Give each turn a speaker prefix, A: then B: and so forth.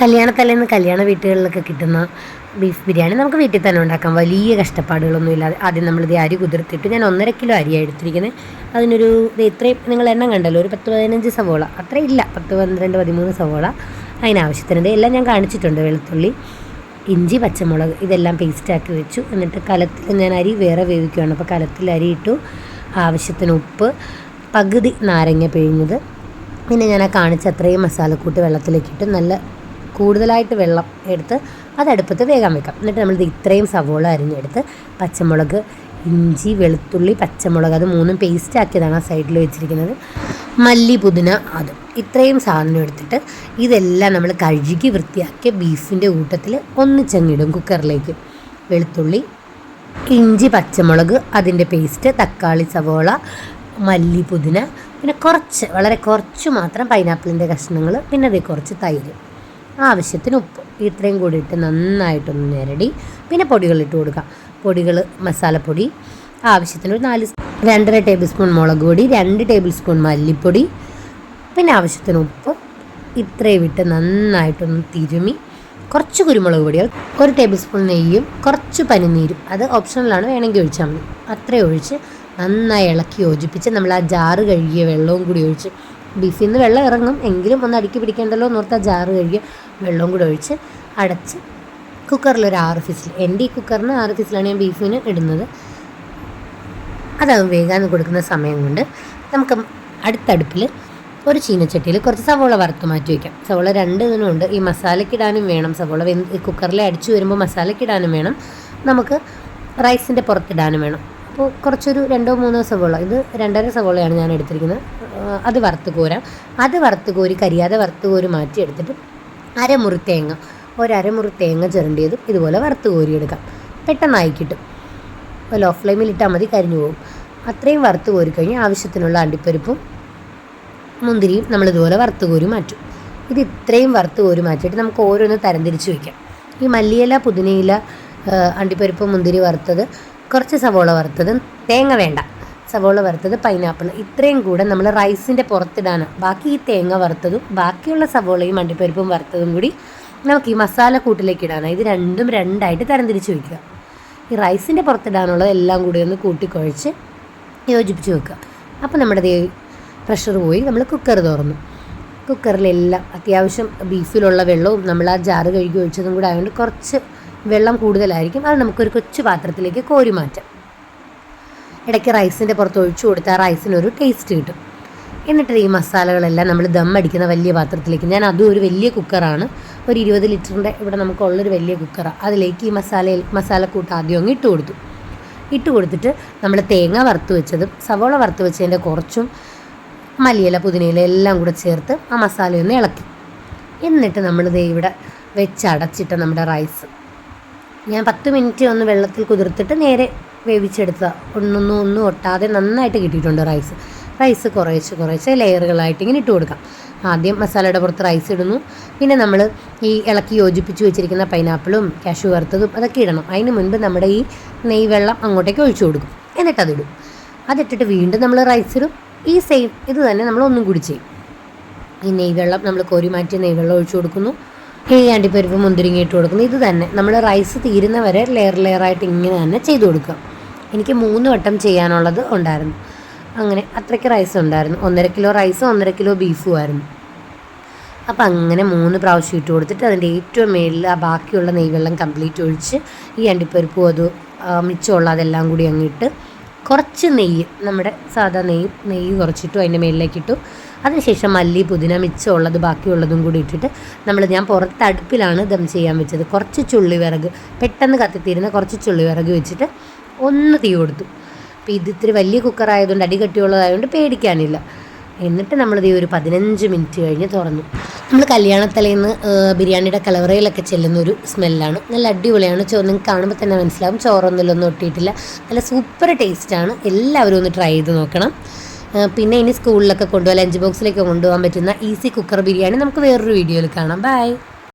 A: കല്യാണത്തലേന്ന് കല്യാണ വീട്ടുകളിലൊക്കെ കിട്ടുന്ന ബീഫ് ബിരിയാണി നമുക്ക് വീട്ടിൽ തന്നെ ഉണ്ടാക്കാം. വലിയ കഷ്ടപ്പാടുകളൊന്നും ഇല്ലാതെ ആദ്യം നമ്മളിത് അരി കുതിർത്തിട്ട് ഞാൻ ഒന്നര കിലോ അരിയാണ് എടുത്തിരിക്കുന്നത്. അതിനൊരു ഇത്രയും നിങ്ങൾ എണ്ണം കണ്ടല്ലോ ഒരു പത്ത് പതിനഞ്ച് സവോള. അത്രയും ഇല്ല പത്ത് പന്ത്രണ്ട് പതിമൂന്ന് സവോള അതിനാവശ്യത്തിനുണ്ട്. എല്ലാം ഞാൻ കാണിച്ചിട്ടുണ്ട് വെളുത്തുള്ളി ഇഞ്ചി പച്ചമുളക് ഇതെല്ലാം പേസ്റ്റാക്കി വെച്ചു. എന്നിട്ട് കലത്തിൽ ഞാൻ അരി വേറെ വേവിക്കുകയാണ് അപ്പോൾ കലത്തിൽ അരി ഇട്ടു. ആവശ്യത്തിന് ഉപ്പ് പകുതി നാരങ്ങ പിഴിഞ്ഞത്. പിന്നെ ഞാൻ ആ കാണിച്ച അത്രയും മസാലക്കൂട്ട് വെള്ളത്തിലേക്കിട്ട് നല്ല കൂടുതലായിട്ട് വെള്ളം എടുത്ത് അത് അടുപ്പത്ത് വേഗം വെക്കാം. എന്നിട്ട് നമ്മളിത് ഇത്രയും സവോള അരിഞ്ഞെടുത്ത് പച്ചമുളക് ഇഞ്ചി വെളുത്തുള്ളി പച്ചമുളക് അത് മൂന്നും പേസ്റ്റ് ആക്കിയതാണ് ആ സൈഡിൽ വെച്ചിരിക്കുന്നത്. മല്ലി പുതിന അത്. ഇത്രയും സാധനം എടുത്തിട്ട് ഇതെല്ലാം നമ്മൾ കഴുകി വൃത്തിയാക്കിയ ബീഫിന്റെ കൂട്ടത്തിൽ ഒന്നിച്ചങ്ങിടും കുക്കറിലേക്ക്. വെളുത്തുള്ളി ഇഞ്ചി പച്ചമുളക് അതിന്റെ പേസ്റ്റ് തക്കാളി സവോള മല്ലി പുതിന പിന്നെ കുറച്ച് വളരെ കുറച്ച് മാത്രം പൈനാപ്പിളിന്റെ കഷ്ണങ്ങൾ പിന്നെ അതേ കുറച്ച് തൈര്. ആവശ്യത്തിന് ഉപ്പ്. ഇത്രയും കൂടി ഇട്ട് നന്നായിട്ടൊന്ന് ഞെരടി. പിന്നെ പൊടികൾ ഇട്ട് കൊടുക്കാം. പൊടികൾ മസാലപ്പൊടി ആവശ്യത്തിന് ഒരു നാല് രണ്ടര ടേബിൾ സ്പൂൺ മുളക് പൊടി രണ്ട് ടേബിൾ സ്പൂൺ മല്ലിപ്പൊടി പിന്നെ ആവശ്യത്തിന് ഉപ്പ്. ഇത്രയും ഇട്ട് നന്നായിട്ടൊന്ന് തിരുമി. കുറച്ച് കുരുമുളക് പൊടികൾ ഒരു ടേബിൾ സ്പൂൺ നെയ്യും കുറച്ച് പനിനീരും. അത് ഓപ്ഷണലാണ്. വേണമെങ്കിൽ ഒഴിച്ചാൽ മതി. അത്രയും ഒഴിച്ച് നന്നായി ഇളക്കി യോജിപ്പിച്ച് നമ്മൾ ആ ജാറ് കഴുകിയ വെള്ളവും കൂടി ഒഴിച്ച് ബീഫിൽ നിന്ന് വെള്ളം ഇറങ്ങും. എങ്കിലും ഒന്ന് അടുക്കി പിടിക്കേണ്ടല്ലോ എന്നോർത്ത് ആ ജാറ് കഴുകി വെള്ളവും കൂടെ ഒഴിച്ച് അടച്ച് കുക്കറിൽ ഒരു ആറ് ഫിസിൽ എന്റെ ഈ കുക്കറിന് ആറ് ഫിസിലാണ് ഞാൻ ബീഫിന് ഇടുന്നത്. അതാ വേഗാൻ കൊടുക്കുന്ന സമയം കൊണ്ട് നമുക്ക് അടുത്തടുപ്പിൽ ഒരു ചീനച്ചട്ടിയിൽ കുറച്ച് സവോള വറുത്ത് മാറ്റി വയ്ക്കാം സവോള രണ്ട് ഇതിനുണ്ട് ഈ മസാലക്കിടാനും വേണം സവോള. വെന്ത് കുക്കറിൽ അടിച്ചു വരുമ്പോൾ മസാലക്കിടാനും വേണം. നമുക്ക് റൈസിന്റെ പുറത്തിടാനും വേണം. അപ്പോൾ കുറച്ചൊരു രണ്ടോ മൂന്നോ സവോള. ഇത് രണ്ടര സവോളയാണ് ഞാൻ എടുത്തിരിക്കുന്നത്. അത് വറുത്ത് കോരാം. അത് വറുത്ത് കോരി കരിയാതെ വറുത്ത് കോരി മാറ്റി എടുത്തിട്ട് അരമുറി തേങ്ങ. ഒരമുറി തേങ്ങ ചിരണ്ടിയതും ഇതുപോലെ വറുത്ത് കോരിയെടുക്കാം പെട്ടെന്നായി കിട്ടും. ലോ ഫ്ലെയിമിൽ ഇട്ടാൽ മതി കരിഞ്ഞു പോകും. അത്രയും വറുത്ത് കോരി കഴിഞ്ഞ് ആവശ്യത്തിനുള്ള അണ്ടിപ്പരിപ്പും മുന്തിരിയും നമ്മൾ ഇതുപോലെ വറുത്ത് കോരി മാറ്റും. ഇത് ഇത്രയും വറുത്ത് കോരി മാറ്റിയിട്ട് നമുക്ക് ഓരോന്ന് തരംതിരിച്ച് വയ്ക്കാം. ഈ മല്ലിയില പുതിനയില അണ്ടിപ്പരിപ്പ് മുന്തിരി വറുത്തത് കുറച്ച് സവോള വറുത്തത് തേങ്ങ വേണ്ട. സവോള വറുത്തത് പൈനാപ്പിൾ ഇത്രയും കൂടെ നമ്മൾ റൈസിന്റെ പുറത്തിടാനാണ്. ബാക്കി ഈ തേങ്ങ വറുത്തതും ബാക്കിയുള്ള സവോളയും അണ്ടിപ്പരിപ്പും വറുത്തതും കൂടി നമുക്ക് ഈ മസാല കൂട്ടിലേക്ക് ഇടാനാണ്. ഇത് രണ്ടും രണ്ടായിട്ട് തരംതിരിച്ച് വയ്ക്കുക ഈ റൈസിന്റെ പുറത്തിടാനുള്ളത് എല്ലാം കൂടി ഒന്ന് കൂട്ടിക്കുഴച്ച് യോജിപ്പിച്ച് വെക്കുക. അപ്പോൾ നമ്മുടെ ദേ പ്രഷർ പോയി. നമ്മൾ കുക്കർ തുറന്നു. കുക്കറിലെല്ലാം അത്യാവശ്യം ബീഫിലുള്ള വെള്ളവും നമ്മൾ ആ ജാറ് കഴുകി ഒഴിച്ചതും കൂടെ ആയതുകൊണ്ട് കുറച്ച് വെള്ളം കൂടുതലായിരിക്കും. അത് നമുക്കൊരു കൊച്ചു പാത്രത്തിലേക്ക് കോരി മാറ്റാം. ഇടയ്ക്ക് റൈസിന്റെ പുറത്ത് ഒഴിച്ചു കൊടുത്താൽ റൈസിനൊരു ടേസ്റ്റ് കിട്ടും. എന്നിട്ട് ഈ മസാലകളെല്ലാം നമ്മൾ ദം അടിക്കുന്ന വലിയ പാത്രത്തിലേക്ക് ഞാൻ അതും ഒരു വലിയ കുക്കറാണ് ഒരു ഇരുപത് ലിറ്ററിന്റെ ഇവിടെ നമുക്കുള്ളൊരു വലിയ കുക്കറാണ് അതിലേക്ക് ഈ മസാല മസാലക്കൂട്ട് ആദ്യം അങ്ങ് ഇട്ട് കൊടുത്തു. ഇട്ട് കൊടുത്തിട്ട് നമ്മൾ തേങ്ങ വറുത്ത് വെച്ചതും സവോള വറുത്ത് വെച്ചതിന്റെ കുറച്ചും മല്ലിയില പുതിനയില എല്ലാം കൂടെ ചേർത്ത് ആ മസാലയൊന്ന് ഇളക്കി. എന്നിട്ട് നമ്മൾ ദേ ഇവിടെ വെച്ചടച്ചിട്ട നമ്മുടെ റൈസ് ഞാൻ പത്ത് മിനിറ്റ് ഒന്ന് വെള്ളത്തിൽ കുതിർത്തിട്ട് നേരെ വേവിച്ചെടുത്ത ഒന്നൊന്നും ഒന്നും ഒട്ടാതെ നന്നായിട്ട് കിട്ടിയിട്ടുണ്ട് റൈസ് റൈസ് കുറേശ്ശെ കുറേശ്ശെ ലെയറുകളായിട്ട് ഇങ്ങനെ ഇട്ട് കൊടുക്കാം. ആദ്യം മസാലയുടെ പുറത്ത് റൈസ് ഇടുന്നു. പിന്നെ നമ്മൾ ഈ ഇളക്കി യോജിപ്പിച്ച് വെച്ചിരിക്കുന്ന പൈനാപ്പിളും കാഷു വറുത്തതും അതൊക്കെ ഇടണം. അതിന് മുൻപ് നമ്മുടെ ഈ നെയ് വെള്ളം അങ്ങോട്ടേക്ക് ഒഴിച്ചു കൊടുക്കും. എന്നിട്ട് അതിടും അതിട്ടിട്ട് വീണ്ടും നമ്മൾ റൈസ് ഇടും. ഈ സെയിം ഇത് തന്നെ നമ്മൾ ഒന്നും കൂടി ചെയ്യും. ഈ നെയ് വെള്ളം നമ്മൾ കോരി മാറ്റി നെയ് വെള്ളം ഒഴിച്ചു കൊടുക്കുന്നു. ഈ പരിപ്പ് മുന്തിരിങ്ങ ഇട്ട് കൊടുക്കുന്നത്. ഇത് തന്നെ. നമ്മൾ റൈസ് തീരുന്ന വരെ ലെയർ ലെയറായിട്ട് ഇങ്ങനെ തന്നെ ചെയ്തു കൊടുക്കുക. എനിക്ക് മൂന്ന് വട്ടം ചെയ്യാനുള്ളത് ഉണ്ടായിരുന്നു. അങ്ങനെ അത്രയ്ക്ക് റൈസ് ഉണ്ടായിരുന്നു. ഒന്നര കിലോ റൈസും ഒന്നര കിലോ ബീഫും ആയിരുന്നു. അപ്പം അങ്ങനെ മൂന്ന് പ്രാവശ്യം ഇട്ട് കൊടുത്തിട്ട് അതിന്റെ ഏറ്റവും മേളിൽ ആ ബാക്കിയുള്ള നെയ്വെള്ളം കംപ്ലീറ്റ് ഒഴിച്ച് ഈ അണ്ടിപ്പരിപ്പും അത് മിച്ചമുള്ള അതെല്ലാം കൂടി അങ്ങിട്ട് കുറച്ച് നെയ്യ് നമ്മുടെ സാധാ നെയ്യ് നെയ്യ് കുറച്ചിട്ടു അതിന്റെ മേളിലേക്ക് ഇട്ടു അതിനുശേഷം മല്ലി പുതിന മിച്ചമുള്ളത് ബാക്കിയുള്ളതും കൂടി ഇട്ടിട്ട് നമ്മൾ ഞാൻ പുറത്ത് അടുപ്പിലാണ് ദം ചെയ്യാൻ വെച്ചത്. കുറച്ച് ചുള്ളി വിറക് പെട്ടെന്ന് കത്തിത്തീരുന്ന കുറച്ച് ചുള്ളി വിറക് വെച്ചിട്ട് ഒന്ന് തീ കൊടുത്തു. അപ്പോൾ ഇത് ഇത്തിരി വലിയ കുക്കറായതുകൊണ്ട് അടികട്ടിയുള്ളതായതുകൊണ്ട് പേടിക്കാനില്ല. എന്നിട്ട് നമ്മളിത് ഒരു പതിനഞ്ച് മിനിറ്റ് കഴിഞ്ഞ് തുറന്നു. നമ്മൾ കല്യാണത്തലേന്ന് ബിരിയാണിയുടെ കലവറയിലൊക്കെ ചെല്ലുന്ന ഒരു സ്മെല്ലാണ്. നല്ല അടിപൊളിയാണ്. ചോ നിങ്ങൾക്ക് കാണുമ്പോൾ തന്നെ മനസ്സിലാവും. ചോറൊന്നുമില്ലൊന്നും ഒട്ടിയിട്ടില്ല. നല്ല സൂപ്പർ ടേസ്റ്റാണ്. എല്ലാവരും ഒന്ന് ട്രൈ ചെയ്ത് നോക്കണം. പിന്നെ ഇനി സ്കൂളിലൊക്കെ കൊണ്ടുപോകാൻ ലഞ്ച് ബോക്സിലേക്ക് കൊണ്ടുപോകാൻ പറ്റുന്ന ഈസി കുക്കർ ബിരിയാണി നമുക്ക് വേറൊരു വീഡിയോയിൽ കാണാം. ബൈ.